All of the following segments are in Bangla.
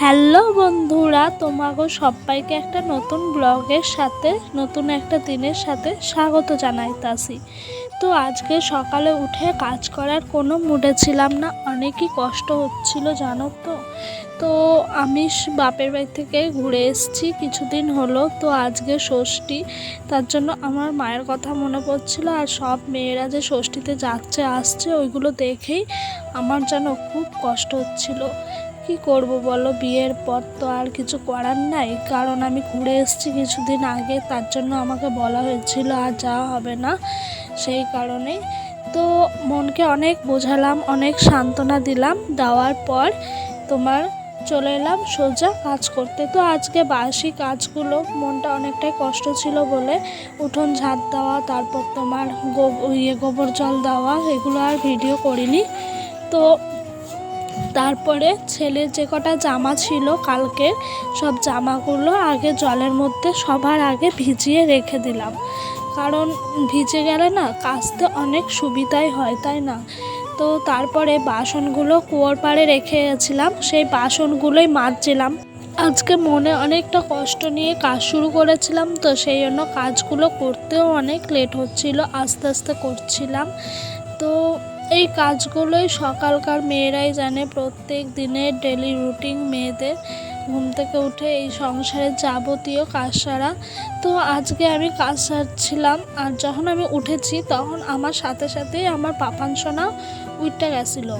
হ্যালো বন্ধুরা তোমাকে সবাইকে একটা নতুন ব্লগের সাথে, নতুন একটা দিনের সাথে স্বাগত জানাইতাছি। তো আজকে সকালে উঠে কাজ করার কোনো মুডে ছিলাম না, অনেকই কষ্ট হচ্ছিল, জানো তো। তো আমি বাপের বাড়ি থেকে ঘুরে এসেছি, কিছুদিন হলো, তো আজকে ষষ্ঠী, তার জন্য আমার মায়ের কথা মনে পড়ছিল, আর সব মেয়েরা যে ষষ্ঠীতে যাচ্ছে, আসছে, ওইগুলো দেখেই আমার যেন খুব কষ্ট হচ্ছিল। কি করব বলো? বিয়ের পর তো আর কিছু করার নাই। কারণ আমি ঘুরে এসেছি কিছুদিন আগে, তার জন্য আমাকে বলা হয়েছিল আর যাওয়া হবে না সেই কারণে তো মনকে অনেক বোঝালাম, অনেক সান্ত্বনা দিলাম, দেওয়ার পর তোমার চলে এলাম সোজা কাজ করতে। তো আজকে বাসি কাজগুলো মনটা অনেকটাই কষ্ট ছিল বলে উঠোন ঝাঁট দেওয়া, তারপর তোমার ইয়ে গোবর জল দেওয়া, এগুলো আর ভিডিও করিনি। তো তারপরে ছেলের যে কটা জামা ছিল কালকে সব জামাগুলো আগে জলের মধ্যে সবার আগে ভিজিয়ে রেখে দিলাম। কারণ ভিজে গেলে না কাচতে অনেক সুবিধাই হয়, তাই না? তো তারপরে বাসনগুলো কুয়োর পাড়ে রেখে গেছিলাম, সেই বাসনগুলোই মাজছিলাম। আজকে মনে অনেকটা কষ্ট নিয়ে কাজ শুরু করেছিলাম, তো সেই জন্য কাজগুলো করতেও অনেক লেট হচ্ছিল, আস্তে আস্তে করছিলাম। তো এই কাজগুলোই সকালকার মেয়েরাই জানে প্রত্যেক দিনের ডেলি রুটিন মেয়েদের। ঘুম থেকে উঠে এই সংসারের যাবতীয় কাজ সারা। তো আজকে আমি কাজ সারছিলাম আর যখন আমি উঠেছি তখন আমার সাথে সাথেই আমার পাপান সোনা উইটটা গেছিল।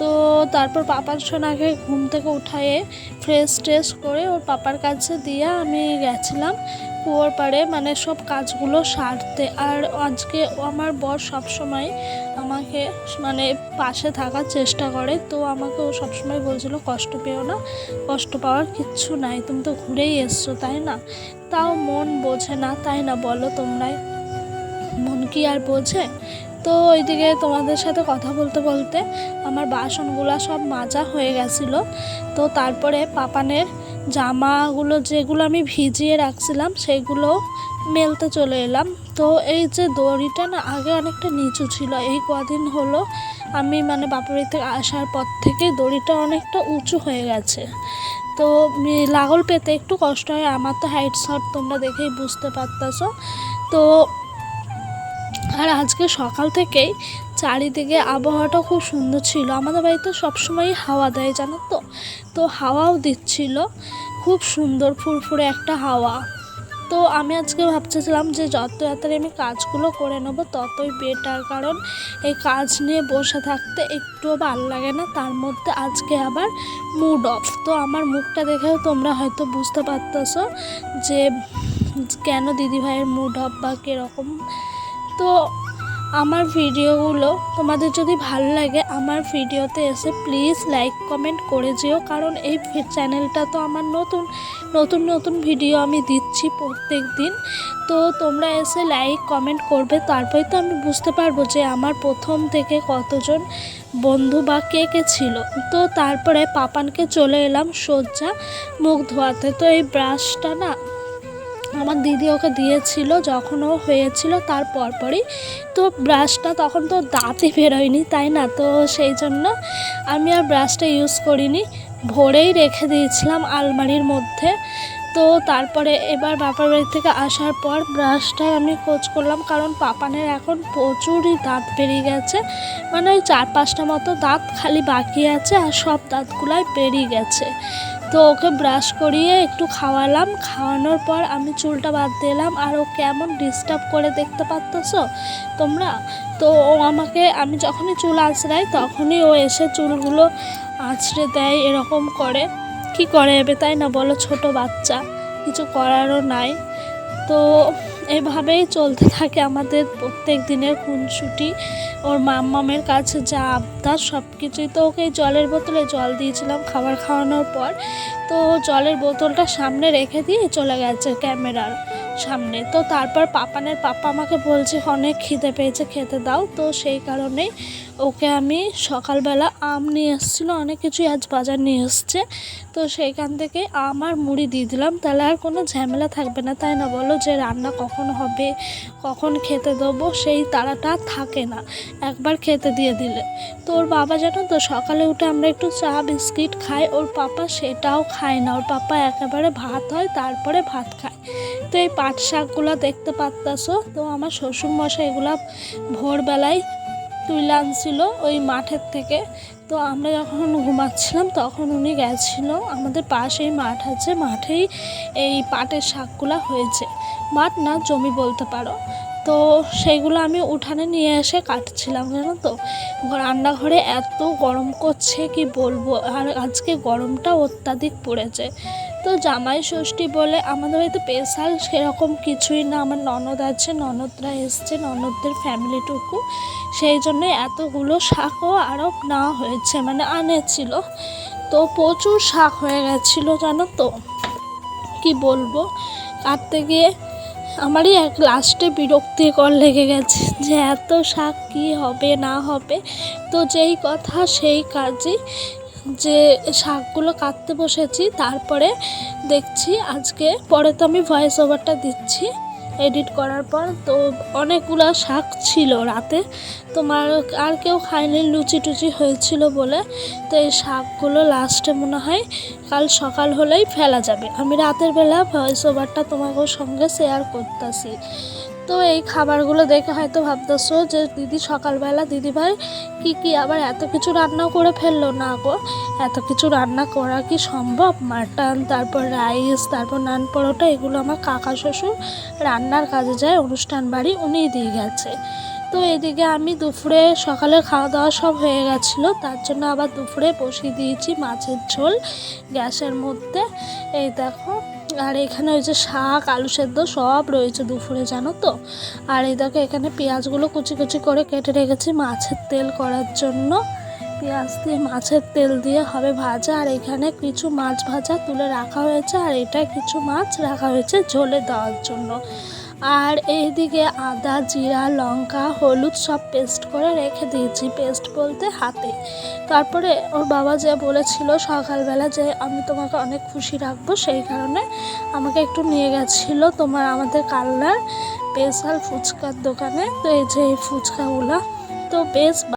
তো তারপর পাপার সোনাকে ঘুম থেকে উঠায়ে ফ্রেশ ট্রেশ করে ওর পাপার কাছে দিয়ে আমি গেছিলাম। কুয়োর পাড়ে মানে সব কাজগুলো সারতে। আর আজকে আমার বর সবসময় আমাকে মানে পাশে থাকার চেষ্টা করে। তো আমাকে ও সবসময় বলছিল, কষ্ট পেও না, কষ্ট পাওয়ার কিচ্ছু নাই, তুমি তো ঘুরেই এসছো, তাই না? তাও মন বোঝে না, তাই না বলো তোমরাই? মন কি আর বোঝে? তো ওইদিকে তোমাদের সাথে কথা বলতে বলতে আমার বাসনগুলো সব মাজা হয়ে গেছিল। তো তারপরে পাপানের জামাগুলো যেগুলো আমি ভিজিয়ে রাখছিলাম সেগুলো মেলতে চলে এলাম। তো এই যে দড়িটা না আগে অনেকটা নিচু ছিল, এই কদিন হলো আমি মানে বাপের থেকে আসার পর থেকে দড়িটা অনেকটা উঁচু হয়ে গেছে। তো লাগল পেতে একটু কষ্ট হয়, আমার তো হাইট শট তোমরা দেখেই বুঝতে পারতেছো। তো আর আজকে সকাল থেকেই চারিদিকে আবহাওয়াটা খুব সুন্দর ছিল। আমাদের বাড়িতে সবসময়ই হাওয়া দেয়, জানো তো? তো হাওয়াও দিচ্ছিল। খুব সুন্দর ফুরফুরে একটা হাওয়া। তো আমি আজকে ভাবতেছিলাম যে যত তাড়াতাড়ি আমি কাজগুলো করে নেব, ততই বেটার কারণ এই কাজ নিয়ে বসে থাকতে একটুও ভালো লাগে না। তার মধ্যে আজকে আবার মুড অফ তো আমার মুখটা দেখেও তোমরা হয়তো বুঝতে পারতেছো যে কেন দিদিভাইয়ের মুড অফ বা কীরকম। তো আমার ভিডিওগুলো তোমাদের যদি ভালো লাগে আমার ভিডিওতে এসে প্লিজ লাইক কমেন্ট করে যেও, কারণ এই চ্যানেলটা তো আমার নতুন নতুন নতুন ভিডিও আমি দিচ্ছি প্রত্যেক দিন। তো তোমরা এসে লাইক কমেন্ট করবে, তারপরে তো আমি বুঝতে পারব যে আমার প্রথম থেকে কতজন বন্ধু বা কে কে ছিল। তো তারপরে পাপানকে চলে এলাম সজ্জা মুখ ধোয়াতে। তো এই ব্রাশটা না আমার দিদি ওকে দিয়েছিল, যখন ও হয়েছিল তার পরপরই তো ব্রাশটা তখন তো দাঁতই বেরোয়নি তাই না? তো সেই জন্য আমি আর ব্রাশটা ইউজ করিনি। ভরেই রেখে দিয়েছিলাম আলমারির মধ্যে। তো তারপরে এবার বাপার বাড়ি থেকে আসার পর ব্রাশটা আমি খোঁজ করলাম, কারণ পাপানের এখন প্রচুরই দাঁত বেরিয়ে গেছে। মানে ওই চার পাঁচটা মতো দাঁত খালি বাকি আছে আর সব দাঁতগুলাই বেরিয়ে গেছে। তো ওকে ব্রাশ করিয়ে একটু খাওয়ালাম। খাওয়ানোর পর আমি চুলটা বাদ দিলাম আর ও কেমন ডিস্টার্ব করে দেখতে পারতেছো তোমরা? তো ও আমাকে, আমি যখনই চুল আঁচড়াই তখনই ও এসে চুলগুলো আঁচড়ে দেয় এরকম করে। কি করে এবে তাই না বলো? ছোট বাচ্চা, কিছু করারও নাই। তো এভাবেই চলতে থাকে আমাদের প্রত্যেক দিনের খুনসুটি। ওর মাম্মামের কাছে যা আবদার সব কিছুই তো ওকে জলের বোতলে জল দিয়েছিলাম খাবার খাওয়ানোর পর। তো জলের বোতলটা সামনে রেখে দিয়ে চলে গেছে ক্যামেরার সামনে। তো তারপর পাপানের পাপা আমাকে বলছে, অনেক খিদে পেয়েছে, খেতে দাও। তো সেই কারণেই ও ওকে আমি সকালবেলা আম নিয়ে এসেছিল, অনেক কিছুই আজ বাজার নিয়ে এসছে। তো সেইখান থেকে আম আর মুড়ি দিয়ে দিলাম, তাহলে আর কোনো ঝামেলা থাকবে না। তাই না বলো যে রান্না কখন হবে, কখন খেতে দেবো, সেই তাড়াটা থাকে না। একবার খেতে দিয়ে দিলে। তো ওর বাবা জানো তো, সকালে উঠে আমরা একটু চা, বিস্কিট খাই, ওর পাপা সেটাও খায় না। ওর পাপা একেবারে ভাত হয়, তারপরে ভাত খায়। তো এই পাট শাকগুলো দেখতে পারতাছো? তো আমার শ্বশুরমশাই এগুলা ভোরবেলায় তুলে আনছিল ওই মাঠের থেকে। তো আমরা যখন ঘুমাচ্ছিলাম, তখন উনি গেছিল আমাদের পাশেই মাঠ আছে। মাঠেই এই পাটের শাকগুলো হয়েছে। মাঠ না, জমি বলতে পারো। তো সেইগুলো আমি উঠানে নিয়ে এসে কাটছিলাম, জানো তো? রান্নাঘরে এত গরম করছে, কি বলব? আর আজকে গরমটা অত্যাধিক পড়েছে। তো জামাই ষষ্ঠী বলে আমাদের বাড়িতে স্পেশাল সেরকম কিছুই না। আমার ননদ আছে, ননদরা এসছে, ননদদের ফ্যামিলিটুকু সেই জন্য এতগুলো শাকও আরও নেওয়া হয়েছে মানে আনেছিল। তো প্রচুর শাক হয়ে গেছিল, জানো তো? কি বলব? কাটতে গিয়ে আমারই এক লাস্টে বিরক্তিকর লেগে গেছে যে এত শাক কী হবে, না হবে? তো যেই কথা, সেই কাজই যে শাকগুলো কাটতে বসেছি, তারপরে দেখছি আজকে, পরে তো আমি ভয়েস ওভারটা দিচ্ছি। এডিট করার পর তো অনেকগুলো শাক ছিল রাতে। তোমার আর কেউ খায়নি লুচি টুচি হয়েছিল বলে। তো এই শাকগুলো লাস্টে মনে হয় কাল সকাল হলেই ফেলা যাবে। আমি রাতের বেলা ভয়েস ওভারটা তোমাকে সঙ্গে শেয়ার করতেছি। তো এই খাবারগুলো দেখে হয়তো ভাবতেছো যে দিদি সকালবেলা দিদিভাই কি কি আবার এত কিছু রান্না করে ফেলল? না গো, এত কিছু রান্না করা কি সম্ভব? মাটন, তারপর রাইস, তারপর নান পরোটা, এগুলো আমার কাকা শ্বশুর রান্নার কাজে যায়, অনুষ্ঠান বাড়ি উনিই দিয়ে গেছে। তো এদিকে আমি দুপুরে সকালে খাওয়া দাওয়া সব হয়ে গেছিল, তার জন্য আবার দুপুরে বসিয়ে দিয়েছি মাছের ঝোল গ্যাসের মধ্যে। এই দেখো আর এখানে ওই যে শাক, আলু সেদ্ধ সব রয়েছে দুপুরে, জানো তো? আর এই দেখো, এখানে পেঁয়াজগুলো কুচি কুচি করে কেটে রেখেছি মাছের তেল করার জন্য। পেঁয়াজ দিয়ে, মাছের তেল দিয়ে হবে ভাজা। আর এখানে কিছু মাছ ভাজা তুলে রাখা হয়েছে। আর এটা কিছু মাছ রাখা হয়েছে ঝোলে দেওয়ার জন্য। আর এইদিকে আদা, জিরা, লঙ্কা, হলুদ সব পেস্ট করে রেখে দিয়েছি পেস্ট বলতে হাতে। তারপরে ওর বাবা যে বলেছিল সকালবেলা যে আমি তোমাকে অনেক খুশি রাখব, সেই কারণে আমাকে একটু নিয়ে গেছিল তোমার আমাদের কালনার স্পেশাল ফুচকার দোকানে। তো এই যে এই ফুচকাগুলো, তো বেশ